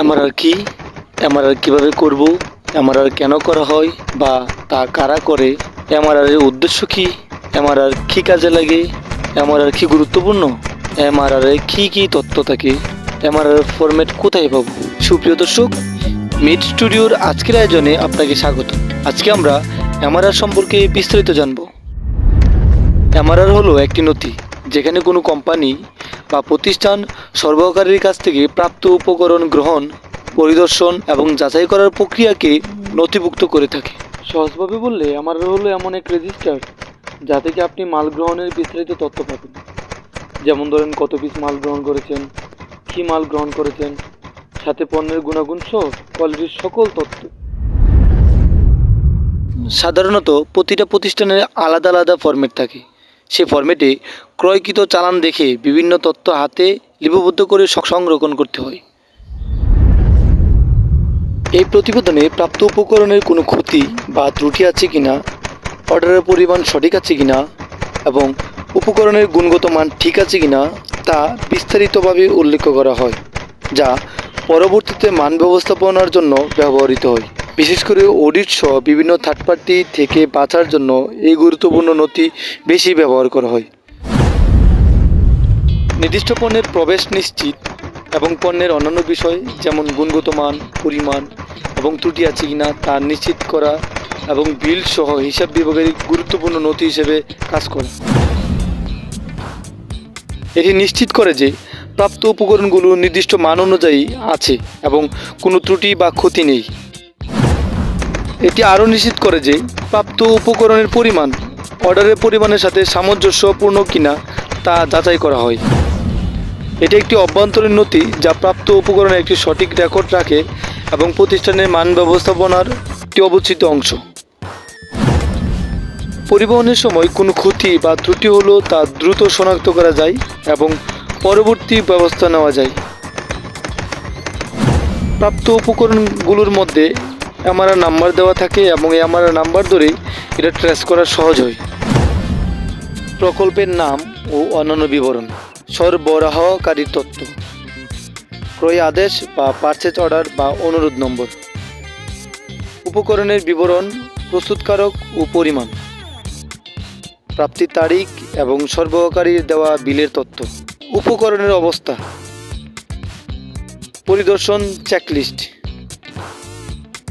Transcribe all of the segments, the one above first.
MRR কি MRR কীভাবে করব, এমআরআর কেন করা হয় বা তা কারা করে, এমআরআর এর উদ্দেশ্য কি, এমআরআর কি কাজে লাগে, এমআরআর কি গুরুত্বপূর্ণ, এমআরআর এ কি কি তথ্য থাকে, এমআরআর ফরম্যাট কোথায় পাবো? সুপ্রিয় দর্শক মিড স্টুডিওর আজকের আয়োজনে আপনাকে স্বাগত। আজকে আমরা এমআরআর সম্পর্কে বিস্তারিত জানব। এমআরআর হলো একটি নথি, যেখানে কোনো কোম্পানি বা প্রতিষ্ঠান সরবরাহকারীর কাছ থেকে প্রাপ্ত উপকরণ গ্রহণ পরিদর্শন এবং যাচাই করার প্রক্রিয়াকে নথিভুক্ত করে থাকে। সহজভাবে বললে আমার হলো এমন এক রেজিস্টার যা থেকে আপনি মাল গ্রহণের বিস্তারিত তথ্য পাবেন। যেমন ধরেন কত পিস মাল গ্রহণ করেছেন কী মাল গ্রহণ করেছেন সাথে পণ্যের গুণাগুণ সহ কোয়ালিটির সকল তথ্য। সাধারণত প্রতিটা প্রতিষ্ঠানের আলাদা আলাদা ফরম্যাট থাকে। সেই ফরম্যাটে ক্রয়কৃত চালান দেখে বিভিন্ন তথ্য হাতে লিপিবদ্ধ করে সংরক্ষণ করতে হয়। এই প্রতিবেদনে প্রাপ্ত উপকরণের কোনো ক্ষতি বা ত্রুটি আছে কিনা, অর্ডারের পরিমাণ সঠিক আছে কিনা এবং উপকরণের গুণগত মান ঠিক আছে কিনা তা বিস্তারিতভাবে উল্লেখ করা হয়, যা পরবর্তীতে মান ব্যবস্থাপনার জন্য ব্যবহৃত হয়। বিশেষ করে অডিট সহ বিভিন্ন থার্ড পার্টি থেকে বাঁচার জন্য এই গুরুত্বপূর্ণ নথি বেশি ব্যবহার করা হয়। নির্দিষ্ট পণ্যের প্রবেশ নিশ্চিত এবং পণ্যের অন্যান্য বিষয় যেমন গুণগত মান, পরিমাণ এবং ত্রুটি আছে কিনা তা নিশ্চিত করা এবং বিল সহ হিসাব বিভাগের গুরুত্বপূর্ণ নথি হিসেবে কাজ করে। এটি নিশ্চিত করে যে প্রাপ্ত উপকরণগুলো নির্দিষ্ট মান অনুযায়ী আছে এবং কোনো ত্রুটি বা ক্ষতি নেই। এটি আরও নিশ্চিত করে যে প্রাপ্ত উপকরণের পরিমাণ অর্ডারের পরিমাণের সাথে সামঞ্জস্যপূর্ণ কিনা তা যাচাই করা হয়। এটি একটি অভ্যন্তরীণ নথি যা প্রাপ্ত উপকরণের একটি সঠিক রেকর্ড রাখে এবং প্রতিষ্ঠানের মান ব্যবস্থাপনার একটি অবচিত অংশ। পরিবহনের সময় কোনো ক্ষতি বা ত্রুটি হলেও তা দ্রুত শনাক্ত করা যায় এবং পরবর্তী ব্যবস্থা নেওয়া যায়। প্রাপ্ত উপকরণগুলোর মধ্যে এমআরআর নাম্বার দেওয়া থাকে এবং এই এমআরআর নাম্বার ধরে এটা ট্রেস করা সহজ হয়। প্রকল্পের নাম ও অন্যান্য বিবরণ। সরবরাহকারীর তথ্য। ক্রয় আদেশ বা পারচেজ অর্ডার বা অনুরোধ নম্বর। উপকরণের বিবরণ, প্রস্তুতকারক ও পরিমাণ। প্রাপ্তির তারিখ এবং সরবরাহকারীর দেওয়া বিলের তথ্য। উপকরণের অবস্থা। পরিদর্শন চেকলিস্ট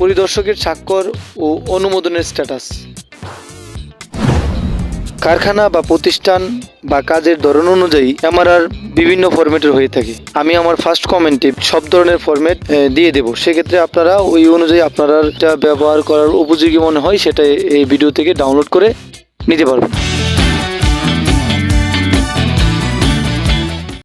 পরিদর্শকের স্বাক্ষর ও অনুমোদনের স্ট্যাটাস। কারখানা বা প্রতিষ্ঠান বা কাজের ধরন অনুযায়ী এমআরআর বিভিন্ন ফরম্যাটের হয়ে থাকে। আমি আমার ফার্স্ট কমেন্টে সব ধরনের ফরম্যাট দিয়ে দেবো। সেক্ষেত্রে আপনারা ওই অনুযায়ী আপনারা ব্যবহার করার উপযোগী মনে হয়, সেটা এই ভিডিও থেকে ডাউনলোড করে নিতে পারবেন।